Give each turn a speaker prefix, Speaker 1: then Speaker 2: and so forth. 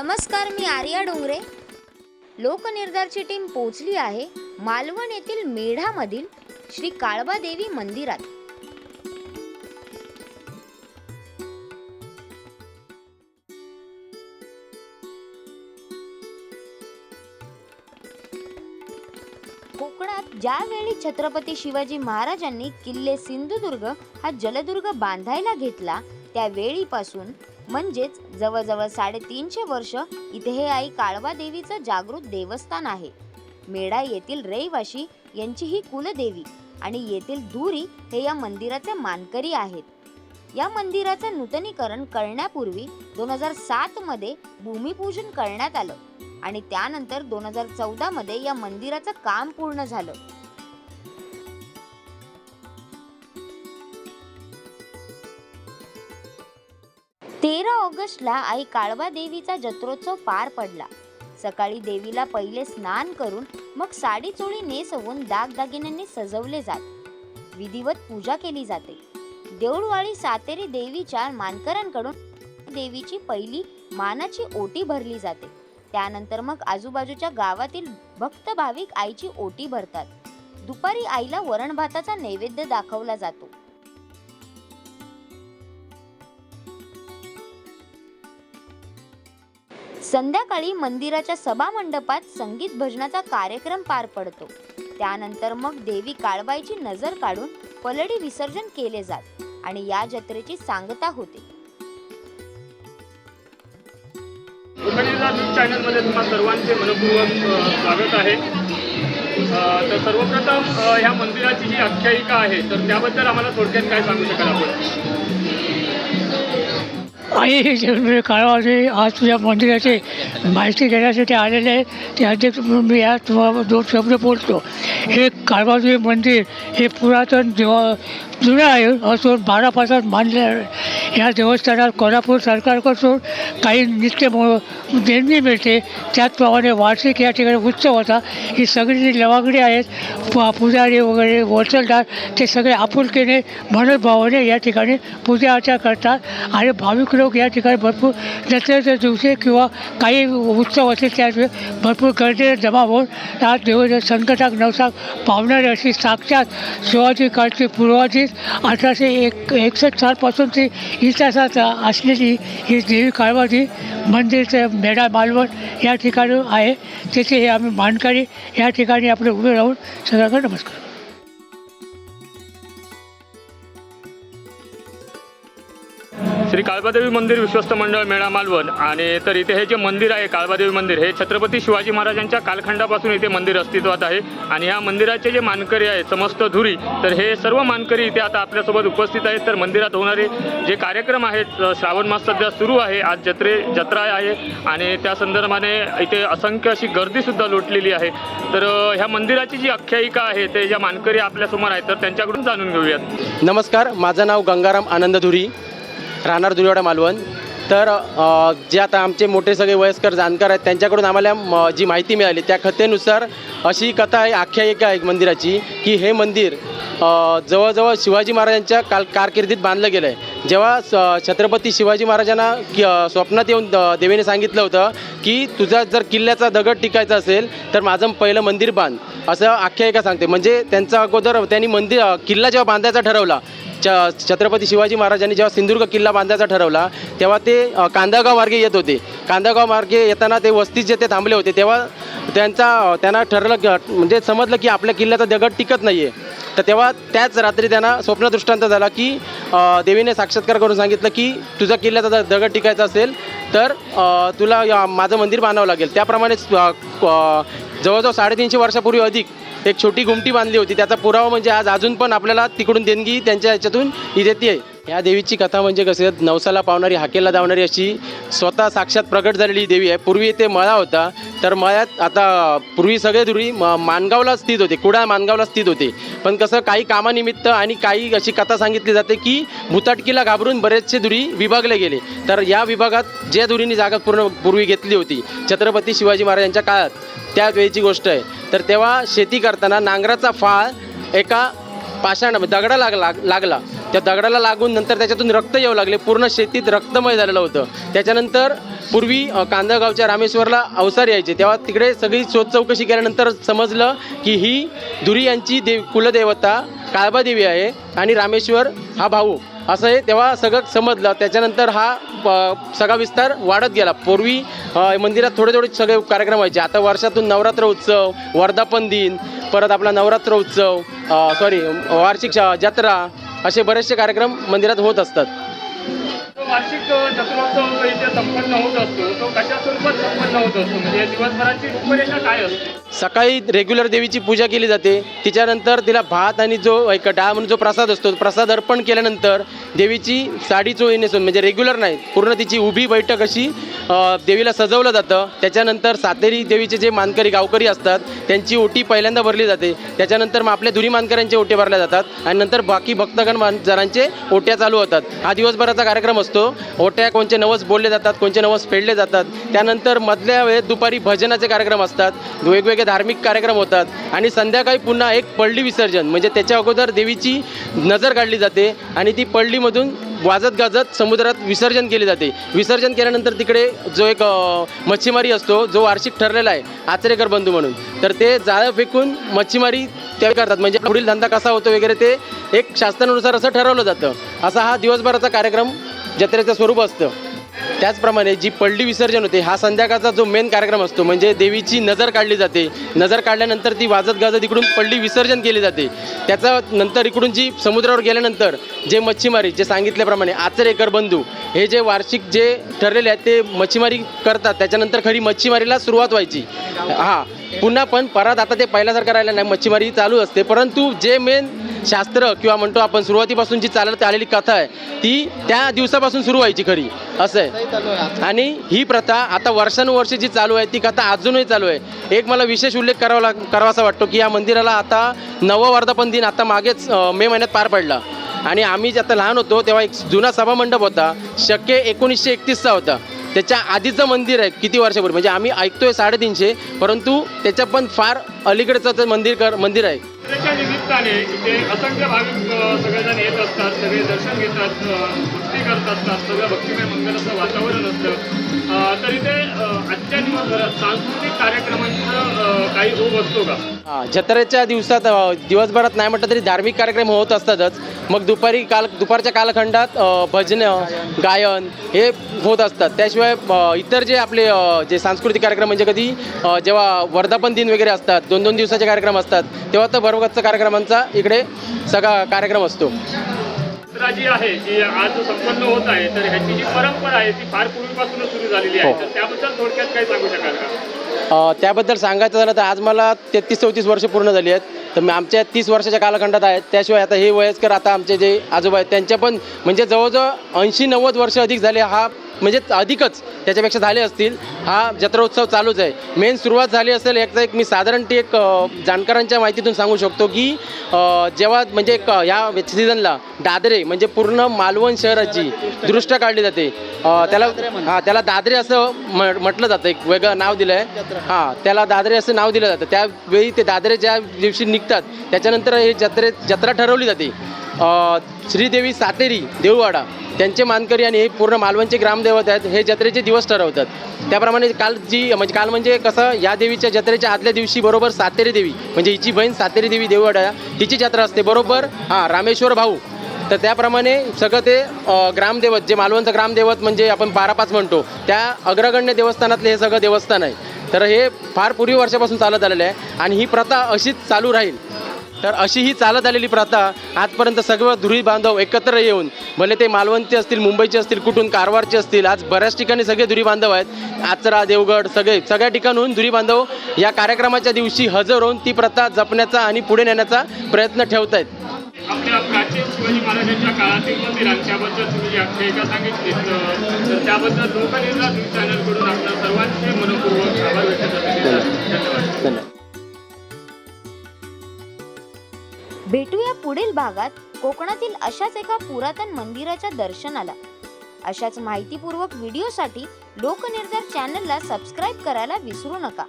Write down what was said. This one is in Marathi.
Speaker 1: नमस्कार मी आर्या डोंगरे. लोकनिर्धारची टीम पोचली आहे मालवण येथील मेढामधील श्री काळबा देवी मंदिरात. कोकणात ज्यावेळी छत्रपती शिवाजी महाराजांनी किल्ले सिंधुदुर्ग हा जलदुर्ग बांधायला घेतला त्यावेळीपासून म्हणजेच जवळजवळ साडेतीनशे वर्ष इथे हे आई काळवा देवीचं जागृत देवस्थान आहे. मेढा येथील रहिवाशी यांची ही कुलदेवी आणि येथील धुरी हे या मंदिराचे मानकरी आहेत. या मंदिराचं नूतनीकरण करण्यापूर्वी दोन हजार सात मध्ये भूमिपूजन करण्यात आलं आणि त्यानंतर दोन हजार चौदा मध्ये या मंदिराचं काम पूर्ण झालं. तेरा ऑगस्टला आई काळवा देवीचा जत्रोत्सव पार पडला. सकाळी देवीला पहिले स्नान करून मग साडी चोळी नेसवून दागदागिन्यांनी सजवले जात. विधिवत पूजा केली जाते. देऊळवाळी सातेरी देवीच्या मानकरांकडून देवीची पहिली मानाची ओटी भरली जाते. त्यानंतर मग आजूबाजूच्या गावातील भक्त भाविक आईची ओटी भरतात. दुपारी आईला वरण भाताचा नैवेद्य दाखवला जातो. संध्याकाळी मंदिराच्या सभा मंडपात संगीत भजनाचा कार्यक्रम पार पडतो. त्यानंतर मग देवी काळबाईची नजर काढून पलडी विसर्जन केले जात आणि या जत्रेची सांगता होते.
Speaker 2: चॅनलमध्ये तुम्हा सर्वांचे मनपूर्वक स्वागत आहे. तर सर्वप्रथम ह्या मंदिराची जी आख्यायिका आहे तर त्याबद्दल आम्हाला थोडक्यात काय सांगू शकाल आपण?
Speaker 3: आणि जन्म आज तुझ्या मंदिराची माहिती घेण्यासाठी आलेले आहे. ते अध्यक्ष म्हणून मी या तुम्हाला दोन शब्द बोलतो. हे काळबाजी मंदिर हे पुरातन देवा जुनं आहे असून बारापासून बांधले आहे. या देवस्थानात कोल्हापूर सरकारकडून काही नित्य म- देणगी मिळते. त्याचप्रमाणे वार्षिक या ठिकाणी उत्सव होता. ही सगळी जी लवागडी आहेत प- पुजारी वगैरे वचलदार ते सगळे आपुलकीने म्हणत भावाने या ठिकाणी पूजा अर्चा करतात. आणि भाविक लोक या ठिकाणी भरपूर दसऱ्याच्या दिवशी किंवा काही उत्सव असेल त्या भरपूर गर्दीने जमा होऊन या देव संकटाक नवसाक पावणारी अशी साक्षात शिवाजी काळची पूर्वाजीच अठराशे एक एकसष्ट सालपासूनची इतिहासात असलेली ही देवी काळवाजी मंदिरचं मेढा मालवण या ठिकाणी आहे. तिथे हे आम्ही मानकरी या ठिकाणी आपले उभे राहून सगळ्यांना नमस्कार.
Speaker 2: काळबादेवी मंदिर विश्वस्त मंडळ मेळा मालवण. आणि तर इथे हे जे मंदिर आहे काळबादेवी मंदिर हे छत्रपती शिवाजी महाराजांच्या कालखंडापासून इथे मंदिर अस्तित्वात आहे. आणि ह्या मंदिराचे जे मानकरी आहेत समस्त धुरी तर हे सर्व मानकरी इथे आता आपल्यासोबत उपस्थित आहेत. तर मंदिरात होणारे जे कार्यक्रम आहेत श्रावण मास सध्या सुरू आहे. आज जत्रे जत्रा आहे. आणि त्या संदर्भाने इथे असंख्य अशी गर्दीसुद्धा लोटलेली आहे. तर ह्या मंदिराची जी आख्यायिका आहे ते ज्या मानकरी आपल्यासमोर आहेत तर त्यांच्याकडून जाणून घेऊयात.
Speaker 4: नमस्कार माझं नाव गंगाराम आनंद धुरी. राहणार दुर्योडा मालवण. तर जे आता आमचे मोठे सगळे वयस्कर जाणकार आहेत त्यांच्याकडून आम्हाला जी माहिती मिळाली त्या कथेनुसार अशी कथा आहे आख्यायिका आहे मंदिराची की हे मंदिर जवळजवळ शिवाजी महाराजांच्या काल कारकिर्दीत बांधलं गेलं आहे जेव्हा स- छत्रपती शिवाजी महाराजांना कि स्वप्नात येऊन द- देवीने सांगितलं होतं की तुझा जर किल्ल्याचा दगड टिकायचा असेल तर माझं पहिलं मंदिर बांध. असं आख्यायिका सांगते. म्हणजे त्यांचा अगोदर त्यांनी मंदिर किल्ला जेव्हा बांधायचा ठरवला छ छत्रपती शिवाजी महाराजांनी जेव्हा सिंधुदुर्ग किल्ला बांधायचा ठरवला तेव्हा ते कांदागाव मार्गे येत होते. कांदागाव मार्गे येताना ते वस्तीत जे ते थांबले होते तेव्हा त्यांचा त्यांना ठरलं की म्हणजे समजलं की आपल्या किल्ल्याचा दगड टिकत नाही आहे तर तेव्हा त्याच रात्री त्यांना स्वप्नदृष्टांत झाला की देवीने साक्षात्कार करून सांगितलं की तुझा किल्ल्याचा जर दगड टिकायचा असेल तर तुला या- माझं मंदिर बांधावं लागेल. त्याप्रमाणेच जवळजवळ साडेतीनशे वर्षापूर्वी अधिक एक छोटी घुमटी बांधली होती. त्याचा पुरावा म्हणजे आज अजून पण आपल्याला तिकडून देणगी त्यांच्या ह्याच्यातून ही देते आहे ह्या देवीची कथा म्हणजे कसं नवसाला पावणारी हाकेला धावणारी अशी स्वतः साक्षात प्रकट झालेली देवी आहे. पूर्वी इथे मळा होता. तर मळ्यात आता पूर्वी सगळे दुरी म- माणगावला स्थित होते. कुडाळ मानगावला स्थित होते. पण कसं काही कामानिमित्त आणि काही अशी कथा सांगितली जाते की भूताटकीला घाबरून बरेचसे दुरी विभागले गेले. तर या विभागात ज्या दुरीने जागा पूर्ण पूर्वी घेतली होती छत्रपती शिवाजी महाराजांच्या काळात त्या वेळेची गोष्ट आहे. तर तेव्हा शेती करताना नांगराचा फाळ एका पाषाण म्हणजे दगडा लागला लागला. त्या दगडाला लागून नंतर त्याच्यातून रक्त येऊ लागले. पूर्ण शेतीत रक्तमय झालेलं होतं. त्याच्यानंतर पूर्वी कांदळगावच्या रामेश्वरला अवसार यायचे. तेव्हा तिकडे सगळी शोध चौकशी केल्यानंतर समजलं की ही धुरी यांची देव कुलदेवता काळबादेवी आहे आणि रामेश्वर हा भाऊ. असं हे तेव्हा सगळं समजलं. त्याच्यानंतर हा प- सगळा विस्तार वाढत गेला. पूर्वी मंदिरात थोडे थोडे सगळे कार्यक्रम व्हायचे. आता वर्षातून नवरात्र उत्सव वर्धापन दिन परत आपला नवरात्र उत्सव सॉरी वार्षिक जत्रा असे बरेचसे कार्यक्रम मंदिरात होत असतात.
Speaker 2: वार्षिक जत्रोत्सव इथे संपन्न होत असतो. तो कशा स्वरूपात संपन्न होत असतो? म्हणजे दिवसभराची रूपरेषा काय असते?
Speaker 4: सकाळी रेग्युलर देवीची पूजा केली जाते. तिच्यानंतर तिला भात आणि जो एक डाळ म्हणून जो प्रसाद असतो प्रसाद अर्पण केल्यानंतर देवीची साडी चोळी नेसून म्हणजे रेग्युलर नाही पूर्ण तिची उभी बैठक अशी देवीला सजवलं जातं. त्याच्यानंतर सातेरी देवीचे जे मानकरी गावकरी असतात त्यांची ओटी पहिल्यांदा भरली जाते. त्याच्यानंतर मग आपल्या धुरी मानकऱ्यांचे ओटे भरल्या जातात आणि नंतर बाकी भक्तगण मान जणांचे ओट्या चालू होतात. हा दिवसभराचा कार्यक्रम असतो. ओट्या कोणचे नवस बोलले जातात कोणचे नवस फेडले जातात. त्यानंतर मधल्या वेळेत दुपारी भजनाचे कार्यक्रम असतात. वेगवेगळे धार्मिक कार्यक्रम होतात आणि संध्याकाळी पुन्हा एक पडली विसर्जन म्हणजे त्याच्या अगोदर देवीची नजर काढली जाते आणि ती पडलीमधून वाजत गाजत समुद्रात विसर्जन केले जाते. विसर्जन केल्यानंतर तिकडे जो एक मच्छीमारी असतो जो वार्षिक ठरलेला आहे आचरेकर बंधू म्हणून. तर ते जाळं फेकून मच्छीमारी त्या करतात. म्हणजे पुढील धंदा कसा होतो वगैरे ते एक शास्त्रानुसार असं ठरवलं जातं. असा हा दिवसभराचा कार्यक्रम जत्रेचं स्वरूप असतं. त्याचप्रमाणे जी पडली विसर्जन होते हा संध्याकाळचा जो मेन कार्यक्रम असतो म्हणजे देवीची नजर काढली जाते. नजर काढल्यानंतर ती वाजत गाजत इकडून पडली विसर्जन केली जाते. त्याचा नंतर इकडून जी समुद्रावर गेल्यानंतर जे मच्छीमारी जे सांगितल्याप्रमाणे आचरेकर बंधू हे जे वार्षिक जे ठरलेले आहेत ते मच्छीमारी करतात. त्याच्यानंतर खरी मच्छीमारीला सुरुवात व्हायची. हां पुन्हा पण परत आता ते पहिल्यासारखं राहिलं नाही मच्छीमारी चालू असते. परंतु जे मेन शास्त्र किंवा म्हणतो आपण सुरुवातीपासून जी चालत आलेली कथा आहे ती त्या दिवसापासून सुरू व्हायची खरी. असं आहे. आणि ही प्रथा आता वर्षानुवर्षे जी चालू आहे ती कथा अजूनही चालू आहे. एक मला विशेष उल्लेख करावा लाग करावासा वाटतो की या मंदिराला आता नवं वर्धापन दिन आता मागेच मे महिन्यात पार पडला. आणि आम्ही जे आता लहान होतो तेव्हा एक जुना सभामंडप होता शक्य एकोणीसशे एकतीसचा होता. त्याच्या आधीचं मंदिर आहे किती वर्षापूर्वी? म्हणजे आम्ही ऐकतोय साडेतीनशे परंतु त्याच्या पण फार अलीकडचं मंदिर कर मंदिर आहे.
Speaker 2: निमित्ताने इथे असंख्य भाविक सगळेजण येत असतात सगळे दर्शन घेतात भक्ती करत असतात सगळं भक्तिमय मंगलाचं वातावरण असतं. तर इथे आजच्या दिवसभरात सांस्कृतिक कार्यक्रमांचं काही ओघ असतो का?
Speaker 4: जत्रेच्या दिवसात दिवसभरात नाही म्हटलं तरी धार्मिक कार्यक्रम होत असतातच. मग दुपारी काल दुपारच्या कालखंडात भजनं गायन हे होत असतात. त्याशिवाय इतर जे आपले जे सांस्कृतिक कार्यक्रम म्हणजे कधी जेव्हा वर्धापन दिन वगैरे असतात दोन दोन दिवसाचे कार्यक्रम असतात तेव्हा तर भरभगतचा कार्यक्रम कार्यक्रमांचा इकडे सगळा कार्यक्रम असतो.
Speaker 2: जी आहे जी आज संपन्न होत आहे तर ह्याची जी परंपरा आहे ती फार पूर्वीपासूनच सुरू झालेली आहे.
Speaker 4: हो.
Speaker 2: तर त्याबद्दल थोडक्यात काही सांगू शकाल का?
Speaker 4: त्याबद्दल सांगायचं झालं तर आज मला तेहतीस चौतीस वर्ष पूर्ण झाली आहेत. तर मी आमच्या तीस वर्षाच्या कालखंडात आहेत त्याशिवाय आता हे वयस्कर आता आमचे जे आजोबा आहेत त्यांच्या पण म्हणजे जवळजवळ ऐंशी नव्वद वर्ष अधिक झाले हा म्हणजे अधिकच त्याच्यापेक्षा झाले असतील. हा जत्रोत्सव चालूच आहे. मेन सुरुवात झाली असेल याचा एक मी साधारण ती एक जाणकारांच्या माहितीतून सांगू शकतो की जेव्हा म्हणजे एक सीझनला दादरे म्हणजे पूर्ण मालवण शहराची दृष्ट काढली जाते. त्याला हां त्याला दादरे असं म्हटलं जातं. एक वेगळं नाव दिलं आहे हां त्याला दादरे असं नाव दिलं जातं. त्यावेळी ते दादरे ज्या दिवशी निघतात त्याच्यानंतर हे जत्रे जत्रा ठरवली जाते. श्रीदेवी सातेरी देऊळवाडा त्यांचे मानकरी आणि हे पूर्ण मालवणचे ग्रामदेवत आहेत हे जत्रेचे दिवस ठरवतात. त्याप्रमाणे काल जी म्हणजे काल म्हणजे कसं या देवीच्या जत्रेच्या आदल्या दिवशी बरोबर सातेरी देवी म्हणजे हिची बहीण सातेरी देवी देऊळवाडा तिची जत्रा असते. बरोबर हां रामेश्वर भाऊ. तर त्याप्रमाणे सगळं ते ग्रामदैवत ग्रामदेवत जे मालवणचं ग्रामदेवत म्हणजे आपण बारापाच म्हणतो त्या अग्रगण्य देवस्थानातले हे सगळं देवस्थान आहे. तर हे फार पूर्वी वर्षापासून चालत आलेलं आहे आणि ही प्रथा अशीच चालू राहील. तर अशी ही चालत आलेली प्रथा. आजपर्यंत सगळं धुरी बांधव एकत्र येऊन भले ते मालवणचे असतील मुंबईचे असतील कुठून कारवारचे असतील आज बऱ्याच ठिकाणी सगळे धुरी बांधव आहेत. आचरा देवगड सगळे सगळ्या ठिकाणहून धुरी बांधव या कार्यक्रमाच्या दिवशी हजर होऊन ती प्रथा जपण्याचा आणि पुढे नेण्याचा प्रयत्न ठेवत आहेत.
Speaker 2: आपल्या प्राचीन शिवाजी महाराजांच्या काळातील मंदिरांच्याबद्दल तुम्ही आख्यायिका सांगितली तर त्याबद्दल लोकनिर्धार न्यूज चॅनलकडून आपल्या सर्वांचे मनपूर्वक आभार व्यक्त करतो.
Speaker 1: भेटूया पुढील भागात कोकणातील अशाच एका पुरातन मंदिराच्या दर्शनाला. अशाच माहितीपूर्वक व्हिडिओसाठी लोकनिर्धार चॅनलला सबस्क्राईब करायला विसरू नका.